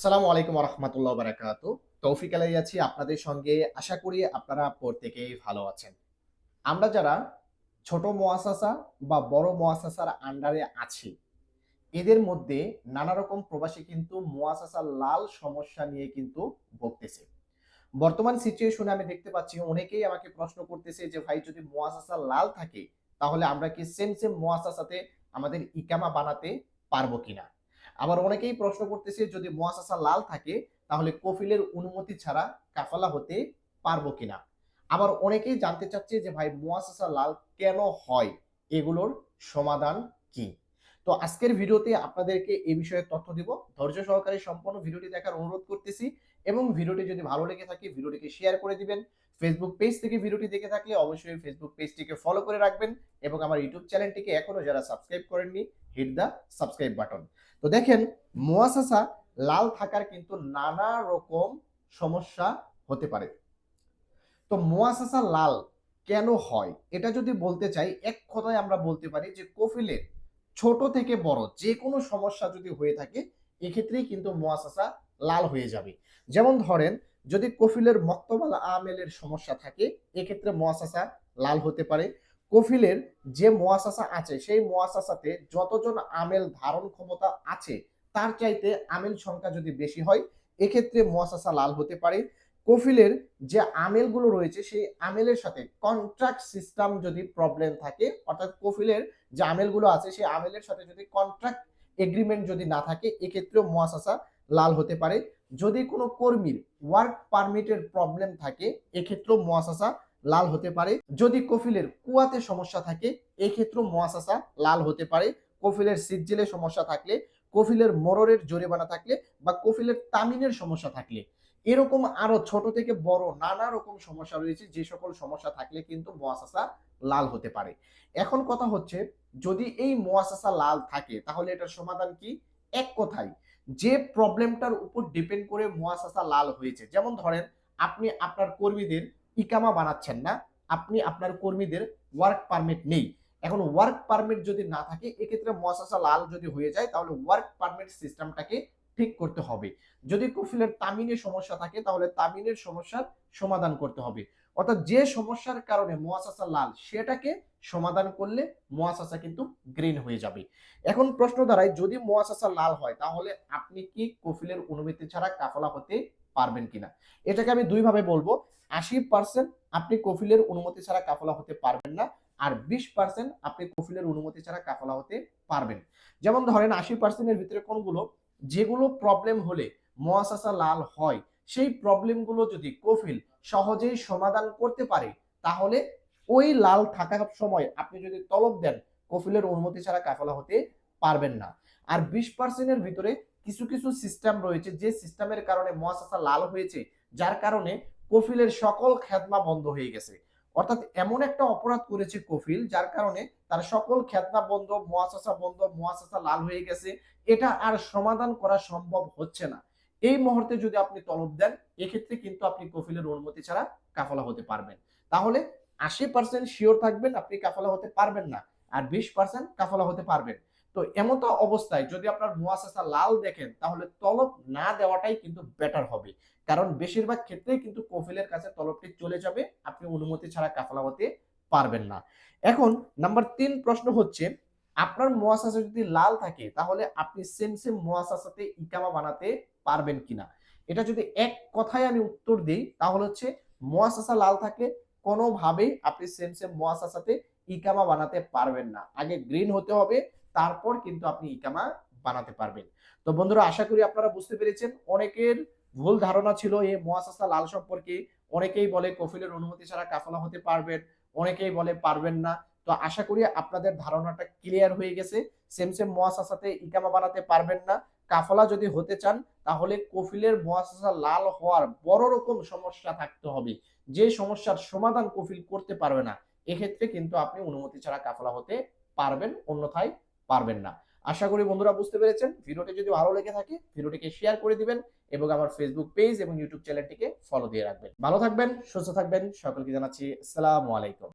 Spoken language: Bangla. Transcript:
আসসালামু আলাইকুম রহমতুল্লাহ বারাকাতু তৌফিক আলাই আছি আপনাদের সঙ্গে। আশা করি আপনারা প্রত্যেকেই ভালো আছেন। আমরা যারা ছোট মোয়াসাসা বা বড় মোয়াসাসার আন্ডারে আছি, এদের মধ্যে নানা রকম প্রবাসী কিন্তু মোয়াসাসার লাল সমস্যা নিয়ে কিন্তু ভুগতেছে। বর্তমান সিচুয়েশনে আমি দেখতে পাচ্ছি, অনেকেই আমাকে প্রশ্ন করতেছে যে, ভাই, যদি মোয়াসাসা লাল থাকে, তাহলে আমরা কি সেম সেম মোয়াসাসাতে আমাদের ইকামা বানাতে পারব কিনা? আবার অনেকেই প্রশ্ন করতেছে, যদি মোয়াসাসা লাল থাকে, তাহলে কফিলের অনুমতি ছাড়া কাফালা হতে পারব কিনা? আবার অনেকেই জানতে চাচ্ছে যে, ভাই মোয়াসাসা লাল কেন হয়? এগুলোর সমাধান কি? তো আজকের ভিডিওতে আপনাদেরকে এই বিষয়ে তথ্য দিব। ধৈর্য সহকারে সম্পূর্ণ ভিডিওটি দেখার অনুরোধ করতেছি এবং ভিডিওটি যদি ভালো লেগে থাকে, ভিডিওটিকে শেয়ার করে দিবেন। ফেসবুক পেজ থেকে ভিডিওটি দেখে থাকলে অবশ্যই ফেসবুক পেজটিকে ফলো করে রাখবেন এবং আমার ইউটিউব চ্যানেলটিকে এখনও যারা সাবস্ক্রাইব করেননি হিট দ্য সাবস্ক্রাইব বাটন তো দেখেন মোয়াসাসা লাল থাকার কিন্তু নানা রকম সমস্যা হতে পারে। তো মোয়াসাসা লাল কেন হয়? এটা যদি বলতে চাই, এক কথায় আমরা বলতে পারি যে কফিলের ছোট থেকে বড় যে কোনো সমস্যা যদি হয়ে থাকে, এক্ষেত্রেই কিন্তু মোয়াসাসা লাল হয়ে যাবে। যেমন ধরেন যদি কফিলের মক্তবাল আমেলের সমস্যা থাকে, এক্ষেত্রে মোয়াসাসা লাল হতে পারে। কফিলের যে মোয়াসাসা আছে, সেই মোয়াসাসাতে যতজন আমেল ধারণ ক্ষমতা আছে, তার চাইতে আমেল সংখ্যা যদি বেশি হয়, এক্ষেত্রে মোয়াসাসা লাল হতে পারে। কফিলের যে আমেলগুলো রয়েছে, সেই আমেলের সাথে কন্ট্রাক্ট সিস্টেম যদি প্রবলেম থাকে, অর্থাৎ কফিলের যে আমেলগুলো আছে, সেই আমেলের সাথে যদি কন্ট্রাক্ট এগ্রিমেন্ট যদি না থাকে, এক্ষেত্রেও মোয়াসাসা লাল হতে পারে। যদি কোনো কর্মীর ওয়ার্ক পারমিটের প্রবলেম থাকে, এক্ষেত্রেও মোয়াসাসা লাল হতে পারে। যদি কফিলের কুয়াতে সমস্যা থাকে, এক্ষেত্রেও মোয়াসাসা লাল হতে পারে। কফিলের সিজ্জিলে সমস্যা থাকলে, কফিলের মররের জরিমানা থাকলে বা কফিলের তামিনের সমস্যা থাকলে, এরকম আরও ছোট থেকে বড় নানা রকম সমস্যা রয়েছে, যে সকল সমস্যা থাকলে কিন্তু মোয়াসাসা লাল হতে পারে। এখন কথা হচ্ছে, যদি এই মোয়াসাসা লাল থাকে, তাহলে এটার সমাধান কি? এক কথায় যে প্রবলেমটার উপর ডিপেন্ড করে মোয়াসাসা লাল হয়েছে। যেমন ধরেন, আপনি আপনার কর্মীদের ইকামা বানাচ্ছেন না, আপনি আপনার কর্মীদের ওয়ার্ক পারমিট নেই। এখন ওয়ার্ক পারমিট যদি না থাকে, এক্ষেত্রে মোয়াসাসা লাল যদি হয়ে যায়, তাহলে ওয়ার্ক পারমিট সিস্টেমটাকে ঠিক করতে হবে। যদি কফিলের তামিনের সমস্যা থাকে, তাহলে তামিনের সমস্যার সমাধান করতে হবে। অর্থাৎ যে সমস্যার কারণে মোয়াসাসা লাল, সেটাকে সমাধান করলে মোয়াসাসা কিন্তু গ্রিন হয়ে যাবে। এখন প্রশ্ন দাঁড়ায়, যদি মোয়াসাসা লাল হয়, তাহলে আপনি কি কফিলের অনুমতি ছাড়া কাফলা হতে পারবেন কিনা? এটাকে আমি দুইভাবে বলব, আশি পার্সেন্ট আপনি কফিলের অনুমতি ছাড়া কাফলা হতে পারবেন না, আর বিশ পার্সেন্ট আপনি কফিলের অনুমতি ছাড়া কাফলা হতে পারবেন। যেমন ধরেন, আশি পার্সেন্টের ভিতরে কোনগুলো? যেগুলো প্রবলেম হলে মোয়াসাসা লাল হয় সেই প্রবলেমগুলো যদি কফিল সহজেই সমাধান করতে পারে, তাহলে ওই লাল থাকার সময় আপনি যদি তলব দেন, কফিলের অনুমতি ছাড়া কাফলা হতে পারবেন না। আর বিশ পার্সেন্টের ভিতরে কিছু কিছু সিস্টেম রয়েছে, যে সিস্টেমের কারণে মোয়াসাসা লাল হয়েছে, যার কারণে কফিলের সকল খেদমা বন্ধ হয়ে গেছে। অর্থাৎ এমন একটা অপরাধ করেছে কফিল, যার কারণে তার সকল খেদমা বন্ধ মোয়াসাসা বন্ধ মহাশাসা লাল হয়ে গেছে। এটা আর সমাধান করা সম্ভব হচ্ছে না। এই মুহূর্তে যদি আপনি তলব দেন, এক্ষেত্রে কিন্তু আপনি কফিলের অনুমতি ছাড়া কাফলা হতে পারবেন। তাহলে আশি পার্সেন্ট শিওর থাকবেন আপনি কাফলা হতে পারবেন না, আর বিশ পার্সেন্ট কাফলা হতে পারবেন। তো এমতো অবস্থায় যদি আপনার মুয়াসাসা লাল দেখেন, তাহলে তলব না দেওয়াটাই কিন্তু বেটার হবে। কারণ বেশিরভাগ ক্ষেত্রেই কিন্তু কফিলের কাছে তলবটি চলে যাবে, আপনি অনুমতি ছাড়া কাফলা হতে পারবেন না। এখন নাম্বার তিন প্রশ্ন হচ্ছে, আপনার মুয়াসাসা যদি লাল থাকে, তাহলে আপনি সেম সেম মুয়াসাসাতে ইকামা বানাতে পারবেন কিনা। এটা যদি এক কথায় আমি উত্তর দিই, তাহলে হচ্ছে মুয়াসাসা লাল থাকলে কোনোভাবেই আপনি সেম সেম মুয়াসাসাতে ইকামা বানাতে পারবেন না। আগে গ্রিন হতে হবে, তারপর কিন্তু আপনি ইকামা বানাতে পারবেন। তো বন্ধুরা, আশা করি আপনারা বুঝতে পেরেছেন। অনেকের ভুল ধারণা ছিল এই মুয়াসাসা লাল সম্পর্কে। অনেকেই বলে কফিলের অনুমতি ছাড়া কাফলা হতে পারবেন, অনেকেই বলে পারবেন না। তো আশা করি আপনাদের ধারণাটা ক্লিয়ার হয়ে গেছে। সেম সেম মুয়াসাসাতে ইকামা বানাতে পারবেন না। কাফলা যদি হতে চান, তাহলে কফিলের মুয়াসাসা লাল হওয়ার বড় রকম সমস্যা থাকতে হবে। যে সমস্যার সমাধান কফিল করতে পারবে না, এক্ষেত্রে কিন্তু আপনি অনুমতি ছাড়া কাফলা হতে পারবেন, অন্যথায় পারবেন না। আশা করি বন্ধুরা বুঝতে পেরেছেন। ভিডিওটি যদি ভালো লেগে থাকে, ভিডিওটিকে শেয়ার করে দিবেন এবং আমার ফেসবুক পেজ এবং ইউটিউব চ্যানেলটিকে ফলো দিয়ে রাখবেন। ভালো থাকবেন, সুস্থ থাকবেন, সকলকে জানাচ্ছি, আসসালামু আলাইকুম।